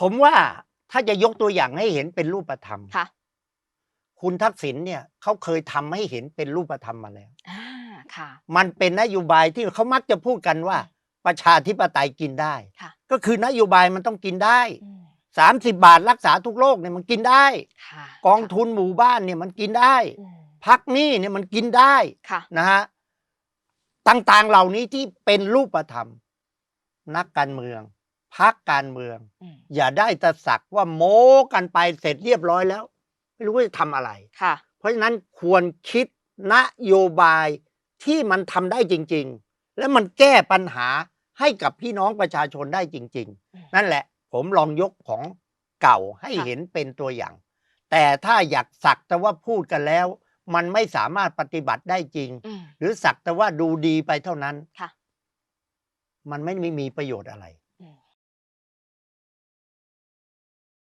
ผมว่าถ้าจะยกตัวอย่างให้เห็นเป็นรูปธรรมค่ะ คุณทักษิณเนี่ยเขาเคยทำให้เห็นเป็นรูปธรรมมาแล้วอ่าค่ะ มันเป็นนโยบายที่เขามักจะพูดกันว่า ประชาธิปไตยกินได้ค่ะก็คือนโยบายมันต้องกินได้อืมสามสิบบาทรักษาทุกโรคเนี่ยมันกินได้ค่ะกองทุนหมู่บ้านเนี่ยมันกินได้อืมพักหนี้เนี่ยมันกินได้ค่ะนะฮะต่างๆเหล่านี้ที่เป็นรูปธรรม นักการเมือง พักการเมืองอืมอย่าได้แตะสักว่าโม้กันไปเสร็จเรียบร้อยแล้ว ไม่รู้ว่าจะทำอะไรค่ะ เพราะฉะนั้นควรคิดนโยบายที่มันทำได้จริง ๆ และมันแก้ปัญหาให้กับพี่น้องประชาชนได้จริงอืมๆนั่นแหละ ผมลองยกของเก่าให้ค่ะเห็นเป็นตัวอย่าง แต่ถ้าอยากสักแต่ว่าพูดกันแล้ว มันไม่สามารถปฏิบัติได้จริงอืมหรือสักแต่ว่าดูดีไปเท่านั้นค่ะมันไม่มีประโยชน์อะไร